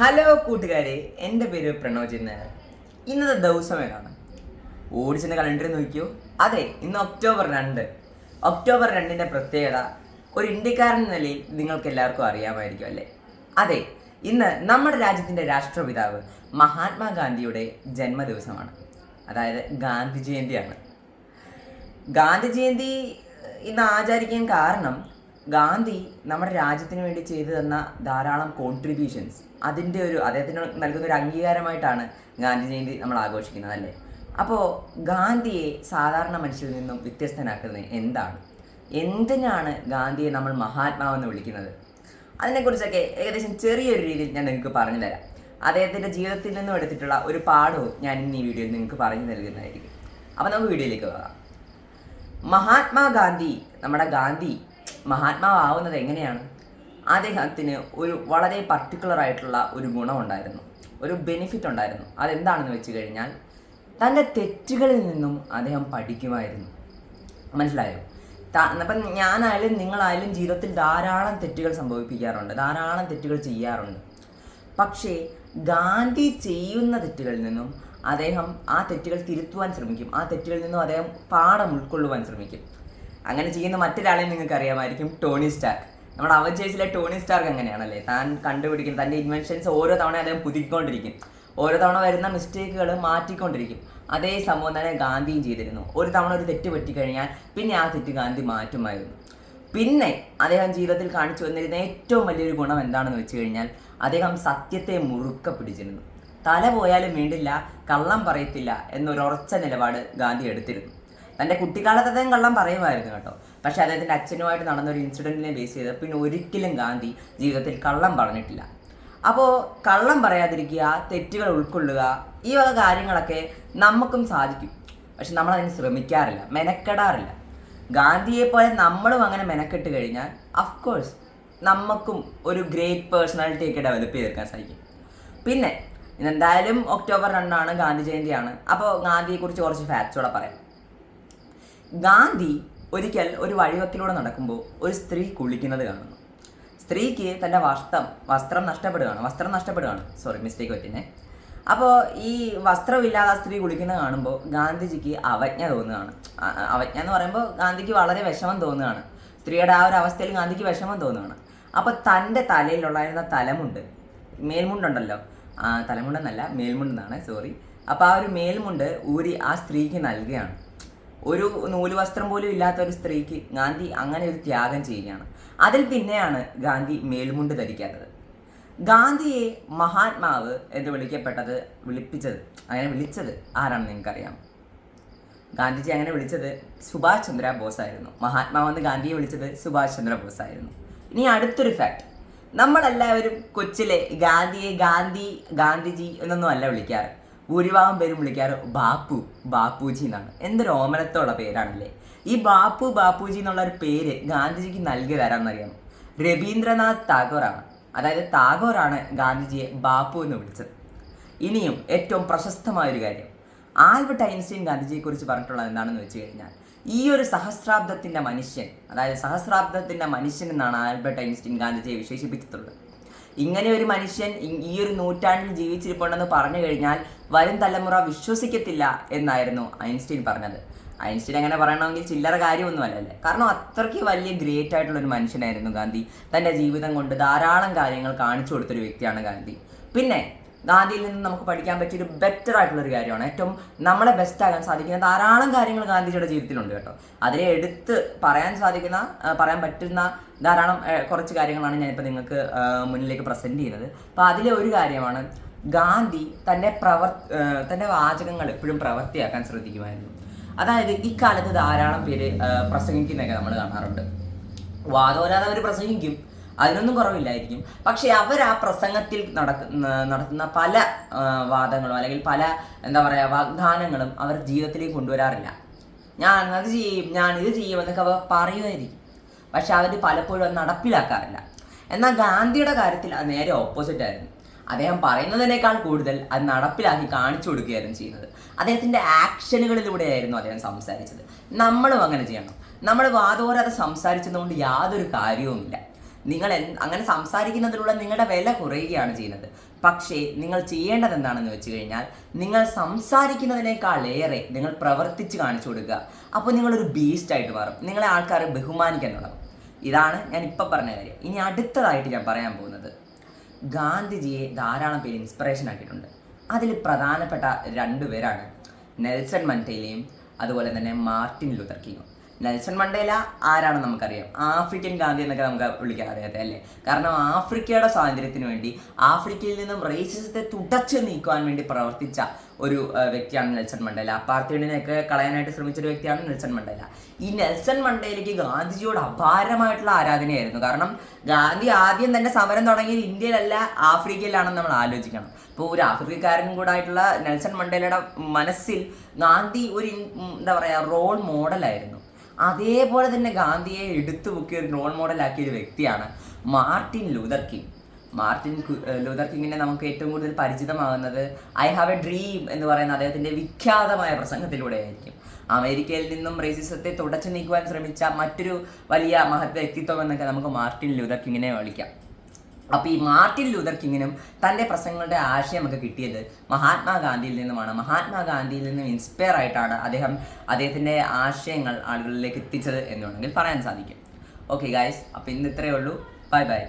Hello കൂട്ടുകാരെ. എന്റെ പേര് പ്രണോജ് ഇന്നത്തെ ദിവസം ഏതാണ്? ഓഡിസിന്റെ കലണ്ടറിൽ നോക്കിയോ? അതെ ഇന്ന് ഒക്ടോബർ രണ്ട്. ഒക്ടോബർ രണ്ടിന്റെ പ്രത്യേകത ഒരു ഇന്ത്യക്കാരൻ എന്ന നിലയിൽ നിങ്ങൾക്ക് എല്ലാവർക്കും അറിയാമായിരിക്കും അല്ലേ? അതെ ഇന്ന് നമ്മുടെ രാജ്യത്തിന്റെ രാഷ്ട്രപിതാവ് മഹാത്മാഗാന്ധിയുടെ ജന്മദിവസമാണ്. അതായത് ഗാന്ധി ജയന്തിയാണ്. ഗാന്ധി ജയന്തി ഇന്ന് ആചരിക്കാൻ കാരണം ഗാന്ധി നമ്മുടെ രാജ്യത്തിന് വേണ്ടി ചെയ്തു തന്ന ധാരാളം കോൺട്രിബ്യൂഷൻസ് അതിന്റെ ഒരു അദ്ദേഹത്തിന് നൽകുന്ന ഒരു അംഗീകാരമായിട്ടാണ് ഗാന്ധി ജയന്തി നമ്മൾ ആഘോഷിക്കുന്നത് അല്ലേ? അപ്പോൾ ഗാന്ധിയെ സാധാരണ മനുഷ്യരിൽ നിന്നും വ്യത്യസ്തനാക്കുന്നത് എന്താണ്? എന്തിനാണ് ഗാന്ധിയെ നമ്മൾ മഹാത്മാവെന്ന് വിളിക്കുന്നത്? അതിനെക്കുറിച്ചൊക്കെ ഏകദേശം ചെറിയൊരു രീതിയിൽ ഞാൻ നിങ്ങൾക്ക് പറഞ്ഞു തരാം. അദ്ദേഹത്തിന്റെ ജീവിതത്തിൽ നിന്നും എടുത്തിട്ടുള്ള ഒരു പാഠവും ഞാൻ ഇന്ന് ഈ വീഡിയോയിൽ നിങ്ങൾക്ക് പറഞ്ഞു നൽകുന്നതായിരിക്കും. അപ്പോൾ നമുക്ക് വീഡിയോയിലേക്ക് പോകാം. മഹാത്മാഗാന്ധി നമ്മുടെ ഗാന്ധി മഹാത്മാവാവുന്നത് എങ്ങനെയാണ്? അദ്ദേഹത്തിന് ഒരു വളരെ പർട്ടിക്കുലർ ആയിട്ടുള്ള ഒരു ഗുണമുണ്ടായിരുന്നു. ഒരു ബെനിഫിറ്റ് ഉണ്ടായിരുന്നു. അതെന്താണെന്ന് വെച്ച് കഴിഞ്ഞാൽ തന്റെ തെറ്റുകളിൽ നിന്നും അദ്ദേഹം പഠിക്കുമായിരുന്നു. മനസ്സിലായോ? അപ്പം ഞാനായാലും നിങ്ങളായാലും ജീവിതത്തിൽ ധാരാളം തെറ്റുകൾ സംഭവിപ്പിക്കാറുണ്ട്. ധാരാളം തെറ്റുകൾ ചെയ്യാറുണ്ട്. പക്ഷേ ഗാന്ധി ചെയ്യുന്ന തെറ്റുകളിൽ നിന്നും അദ്ദേഹം ആ തെറ്റുകൾ തിരുത്തുവാൻ ശ്രമിക്കും. ആ തെറ്റുകളിൽ നിന്നും അദ്ദേഹം പാഠം ഉൾക്കൊള്ളുവാൻ ശ്രമിക്കും. അങ്ങനെ ചെയ്യുന്ന മറ്റൊരാളെ നിങ്ങൾക്ക് അറിയാമായിരിക്കും ടോണി സ്റ്റാർക്ക്. നമ്മുടെ അവഞ്ചേഴ്സിലെ ടോണി സ്റ്റാർക്ക് അങ്ങനെയാണല്ലേ? താൻ കണ്ടുപിടിക്കുന്ന തന്റെ ഇൻവെൻഷൻസ് ഓരോ തവണ അദ്ദേഹം പുതുക്കിക്കൊണ്ടിരിക്കും. ഓരോ തവണ വരുന്ന മിസ്റ്റേക്കുകൾ മാറ്റിക്കൊണ്ടിരിക്കും. അതേ സംഭവം തന്നെ ഗാന്ധിയും ചെയ്തിരുന്നു. ഒരു തവണ ഒരു തെറ്റ് പറ്റിക്കഴിഞ്ഞാൽ പിന്നെ ആ തെറ്റ് ഗാന്ധി മാറ്റുമായിരുന്നു. പിന്നെ അദ്ദേഹം ജീവിതത്തിൽ കാണിച്ചു വന്നിരുന്ന ഏറ്റവും വലിയൊരു ഗുണം എന്താണെന്ന് വെച്ച് കഴിഞ്ഞാൽ അദ്ദേഹം സത്യത്തെ മുറുക്ക പിടിച്ചിരുന്നു. തല പോയാലും വേണ്ടില്ല കള്ളം പറയത്തില്ല എന്നൊരു ഉറച്ച നിലപാട് ഗാന്ധി എടുത്തിരുന്നു. തന്റെ കുട്ടിക്കാലത്ത് അദ്ദേഹം കള്ളം പറയുമായിരുന്നു കേട്ടോ. പക്ഷേ അദ്ദേഹത്തിന്റെ അച്ഛനുമായിട്ട് നടന്ന ഒരു ഇൻസിഡന്റിനെ ബേസ് ചെയ്ത് പിന്നെ ഒരിക്കലും ഗാന്ധി ജീവിതത്തിൽ കള്ളം പറഞ്ഞിട്ടില്ല. അപ്പോൾ കള്ളം പറയാതിരിക്കുക തെറ്റുകൾ ഉൾക്കൊള്ളുക ഈ വക കാര്യങ്ങളൊക്കെ നമുക്കും സാധിക്കും. പക്ഷെ നമ്മൾ നമ്മളതിന് ശ്രമിക്കാറില്ല മെനക്കെടാറില്ല. ഗാന്ധിയെ പോലെ നമ്മളും അങ്ങനെ മെനക്കെട്ട് കഴിഞ്ഞാൽ അഫ്കോഴ്സ് നമുക്കും ഒരു ഗ്രേറ്റ് പേഴ്സണാലിറ്റി ഒക്കെ ഡെവലപ്പ് ചെയ്തെടുക്കാൻ സാധിക്കും. പിന്നെ ഇന്നെന്തായാലും ഒക്ടോബർ രണ്ടാണ് ഗാന്ധി ജയന്തിയാണ്. അപ്പോൾ ഗാന്ധിയെക്കുറിച്ച് കുറച്ച് ഫാക്ട്സ് കൂടെ പറയാം. ഗാന്ധി ഒരിക്കൽ ഒരു വഴിവക്കിലൂടെ നടക്കുമ്പോൾ ഒരു സ്ത്രീ കുളിക്കുന്നത് കാണുന്നു. സ്ത്രീക്ക് തന്റെ വസ്ത്രം വസ്ത്രം നഷ്ടപ്പെടുകയാണ് വസ്ത്രം നഷ്ടപ്പെടുകയാണ്. സോറി മിസ്റ്റേക്ക് പറ്റിനെ അപ്പോൾ ഈ വസ്ത്രമില്ലാതെ ആ സ്ത്രീ കുളിക്കുന്നത് കാണുമ്പോൾ ഗാന്ധിജിക്ക് അവജ്ഞ തോന്നുകയാണ്. അവജ്ഞ എന്ന് പറയുമ്പോൾ ഗാന്ധിക്ക് വളരെ വിഷമം തോന്നുകയാണ്. സ്ത്രീയുടെ ആ ഒരു അവസ്ഥയിൽ ഗാന്ധിക്ക് വിഷമം തോന്നുകയാണ്. അപ്പോൾ തന്റെ തലയിലുള്ളായിരുന്ന തലമുണ്ട്. മേൽമുണ്ടുണ്ടല്ലോ. തലമുണ്ടെന്നല്ല മേൽമുണ്ടെന്നാണ് സോറി അപ്പോൾ ആ ഒരു മേൽമുണ്ട് ഊരി ആ സ്ത്രീക്ക് നൽകുകയാണ്. ഒരു നൂൽ വസ്ത്രം പോലും ഇല്ലാത്ത ഒരു സ്ത്രീക്ക് ഗാന്ധി അങ്ങനെ ഒരു ത്യാഗം ചെയ്യുകയാണ്. അതിൽ പിന്നെയാണ് ഗാന്ധി മേൽമുണ്ട് ധരിക്കാത്തത്. ഗാന്ധിയെ മഹാത്മാവ് എന്ന് വിളിക്കപ്പെട്ടത് വിളിപ്പിച്ചത് അങ്ങനെ വിളിച്ചത് ആരാണെന്ന് നിങ്ങൾക്കറിയാം? ഗാന്ധിജി അങ്ങനെ വിളിച്ചത് സുഭാഷ് ചന്ദ്ര ബോസ് ആയിരുന്നു മഹാത്മാവെന്ന് ഗാന്ധിയെ വിളിച്ചത് സുഭാഷ് ചന്ദ്ര ബോസ് ആയിരുന്നു. ഇനി അടുത്തൊരു ഫാക്ട് നമ്മളെല്ലാവരും കൊച്ചിലെ ഗാന്ധിയെ ഗാന്ധി ഗാന്ധിജി എന്നൊന്നും അല്ല വിളിക്കാറ്. ഭൂരിഭാഗം പേരും വിളിക്കാറ് ബാപ്പു ബാപ്പുജി എന്നാണ്. എന്തൊരു ഓമനത്തോടെ പേരാണല്ലേ. ഈ ബാപ്പു ബാപ്പുജി എന്നുള്ള ഒരു പേര് ഗാന്ധിജിക്ക് നൽകിയതാരാന്നറിയാം രവീന്ദ്രനാഥ് ടാഗോറാണ്. അതായത് ടാഗോറാണ് ഗാന്ധിജിയെ ബാപ്പു എന്ന് വിളിച്ചത്. ഇനിയും ഏറ്റവും പ്രശസ്തമായ ഒരു കാര്യം. ആൽബർട്ട് ഐൻസ്റ്റീൻ ഗാന്ധിജിയെക്കുറിച്ച് പറഞ്ഞിട്ടുള്ളത് എന്താണെന്ന് വെച്ച് കഴിഞ്ഞാൽ ഈ ഒരു സഹസ്രാബ്ദത്തിന്റെ മനുഷ്യൻ അതായത് സഹസ്രാബ്ദത്തിന്റെ മനുഷ്യൻ എന്നാണ് ആൽബർട്ട് ഐൻസ്റ്റീൻ ഗാന്ധിജിയെ വിശേഷിപ്പിച്ചിട്ടുള്ളത്. ഇങ്ങനെ ഒരു മനുഷ്യൻ ഈ ഒരു നൂറ്റാണ്ടിൽ ജീവിച്ചിരിപ്പുണ്ടെന്ന് പറഞ്ഞു കഴിഞ്ഞാൽ വരും തലമുറ വിശ്വസിക്കത്തില്ല എന്നായിരുന്നു ഐൻസ്റ്റീൻ പറഞ്ഞത്. ഐൻസ്റ്റീൻ അങ്ങനെ പറയണമെങ്കിൽ ചില്ലറ കാര്യമൊന്നുമല്ലല്ലേ കാരണം അത്രയ്ക്ക് വലിയ ഗ്രേറ്റ് ആയിട്ടുള്ള ഒരു മനുഷ്യനായിരുന്നു ഗാന്ധി. തന്റെ ജീവിതം കൊണ്ട് ധാരാളം കാര്യങ്ങൾ കാണിച്ചു കൊടുത്തൊരു വ്യക്തിയാണ് ഗാന്ധി. പിന്നെ ഗാന്ധിയിൽ നിന്ന് നമുക്ക് പഠിക്കാൻ പറ്റിയ ഒരു ബെറ്റർ ആയിട്ടുള്ള ഒരു കാര്യമാണ്. ഏറ്റവും നമ്മളെ ബെസ്റ്റ് ആകാൻ സാധിക്കുന്ന ധാരാളം കാര്യങ്ങൾ ഗാന്ധിജിയുടെ ജീവിതത്തിലുണ്ട് കേട്ടോ. അതിനെ എടുത്ത് പറയാൻ സാധിക്കുന്ന പറയാൻ പറ്റുന്ന ധാരാളം കുറച്ച് കാര്യങ്ങളാണ് ഞാനിപ്പോൾ നിങ്ങൾക്ക് മുന്നിലേക്ക് പ്രസന്റ് ചെയ്യുന്നത്. അപ്പോൾ അതിലെ ഒരു കാര്യമാണ് ഗാന്ധി തന്റെ പ്രവർ തന്റെ വാചകങ്ങൾ എപ്പോഴും പ്രവൃത്തിയാക്കാൻ ശ്രദ്ധിക്കുമായിരുന്നു. അതായത് ഇക്കാലത്ത് ധാരാളം പേര് പ്രസംഗിക്കുന്നൊക്കെ നമ്മൾ കാണാറുണ്ട്. വാദമില്ലാതെ അവർ പ്രസംഗിക്കും. അതിനൊന്നും കുറവില്ലായിരിക്കും. പക്ഷേ അവർ ആ പ്രസംഗത്തിൽ നടക്കുന്ന നടത്തുന്ന പല വാദങ്ങളും അല്ലെങ്കിൽ പല എന്താ പറയുക വാഗ്ദാനങ്ങളും അവർ ജീവിതത്തിലേക്ക് കൊണ്ടുവരാറില്ല. ഞാൻ അത് ചെയ്യും ഞാൻ ഇത് ചെയ്യും എന്നൊക്കെ അവർ പറയുമായിരിക്കും. പക്ഷെ അവർ പലപ്പോഴും അത് നടപ്പിലാക്കാറില്ല. എന്നാൽ ഗാന്ധിയുടെ കാര്യത്തിൽ അത് നേരെ ഓപ്പോസിറ്റ് ആയിരുന്നു. അദ്ദേഹം പറയുന്നതിനേക്കാൾ കൂടുതൽ അത് നടപ്പിലാക്കി കാണിച്ചു കൊടുക്കുകയായിരുന്നു ചെയ്യുന്നത്. അദ്ദേഹത്തിന്റെ ആക്ഷനുകളിലൂടെയായിരുന്നു അദ്ദേഹം സംസാരിച്ചത്. നമ്മളും അങ്ങനെ ചെയ്യണം. നമ്മൾ വാദോരാതെ സംസാരിച്ചതുകൊണ്ട് യാതൊരു കാര്യവുമില്ല. നിങ്ങൾ അങ്ങനെ സംസാരിക്കുന്നതിലൂടെ നിങ്ങളുടെ വില കുറയുകയാണ് ചെയ്യുന്നത്. പക്ഷേ നിങ്ങൾ ചെയ്യേണ്ടത് എന്താണെന്ന് വെച്ച് കഴിഞ്ഞാൽ നിങ്ങൾ സംസാരിക്കുന്നതിനേക്കാൾ ഏറെ നിങ്ങൾ പ്രവർത്തിച്ച് കാണിച്ചു കൊടുക്കുക. അപ്പോൾ നിങ്ങളൊരു ബീസ്റ്റ് ആയിട്ട് മാറും. നിങ്ങളെ ആൾക്കാർ ബഹുമാനിക്കാൻ തുടങ്ങും. ഇതാണ് ഞാൻ ഇപ്പം പറഞ്ഞ കാര്യം. ഇനി അടുത്തതായിട്ട് ഞാൻ പറയാൻ പോകുന്നത്. ഗാന്ധിജിയെ ധാരാളം പേര് ഇൻസ്പിറേഷൻ ആക്കിയിട്ടുണ്ട്. അതിൽ പ്രധാനപ്പെട്ട രണ്ട് പേരാണ് നെൽസൺ മണ്ടേലയും അതുപോലെ തന്നെ മാർട്ടിൻ ലൂതർ നെൽസൺ മണ്ടേല ആരാണെന്ന് നമുക്കറിയാം. ആഫ്രിക്കൻ ഗാന്ധി എന്നൊക്കെ നമുക്ക് വിളിക്കാൻ അദ്ദേഹത്തെ അല്ലേ? കാരണം ആഫ്രിക്കയുടെ സ്വാതന്ത്ര്യത്തിന് വേണ്ടി ആഫ്രിക്കയിൽ നിന്നും റേസിസത്തെ തുടച്ചു നീക്കുവാൻ വേണ്ടി പ്രവർത്തിച്ച ഒരു വ്യക്തിയാണ് നെൽസൺ മണ്ടേല. അപ്പാർത്തീഡിനെയൊക്കെ കളയാനായിട്ട് ശ്രമിച്ച ഒരു വ്യക്തിയാണ് നെൽസൺ മണ്ടേല. ഈ നെൽസൺ മണ്ടേലയ്ക്ക് ഗാന്ധിജിയോട് അപാരമായിട്ടുള്ള ആരാധനയായിരുന്നു. കാരണം ഗാന്ധി ആദ്യം തന്നെ സമരം തുടങ്ങിയത് ഇന്ത്യയിലല്ല ആഫ്രിക്കയിലാണെന്ന് നമ്മൾ ആലോചിക്കണം. ഇപ്പോൾ ഒരു ആഫ്രിക്കക്കാരനും കൂടെ ആയിട്ടുള്ള നെൽസൺ മണ്ടേലയുടെ മനസ്സിൽ ഗാന്ധി ഒരു എന്താ പറയുക റോൾ മോഡലായിരുന്നു അതേപോലെ തന്നെ ഗാന്ധിയെ എടുത്തു മുക്കി ഒരു റോൾ മോഡലാക്കിയ ഒരു വ്യക്തിയാണ് Martin Luther King. Martin Luther കിങ്ങിനെ നമുക്ക് ഏറ്റവും കൂടുതൽ പരിചിതമാകുന്നത് ഐ ഹാവ് എ ഡ്രീം എന്ന് പറയുന്ന അദ്ദേഹത്തിന്റെ വിഖ്യാതമായ പ്രസംഗത്തിലൂടെ ആയിരിക്കും അമേരിക്കയിൽ നിന്നും റേസിസത്തെ തുടച്ചു നീക്കുവാൻ ശ്രമിച്ച മറ്റൊരു വലിയ മഹത് വ്യക്തിത്വം എന്നൊക്കെ നമുക്ക് മാർട്ടിൻ ലൂതർ കിങ്ങിനെ വിളിക്കാം. അപ്പോൾ ഈ മാർട്ടിൻ ലൂതർ കിങ്ങിനും തന്റെ പ്രസംഗങ്ങളുടെ ആശയമൊക്കെ കിട്ടിയത് മഹാത്മാഗാന്ധിയിൽ നിന്നുമാണ്. മഹാത്മാഗാന്ധിയിൽ നിന്നും ഇൻസ്പയർ ആയിട്ടാണ് അദ്ദേഹം അദ്ദേഹത്തിന്റെ ആശയങ്ങൾ ആളുകളിലേക്ക് എത്തിച്ചത് എന്ന് വേണമെങ്കിൽ പറയാൻ സാധിക്കും. ഓക്കെ ഗായ്സ് അപ്പോൾ ഇന്ന് ഇത്രയേ ഉള്ളൂ. Bye bye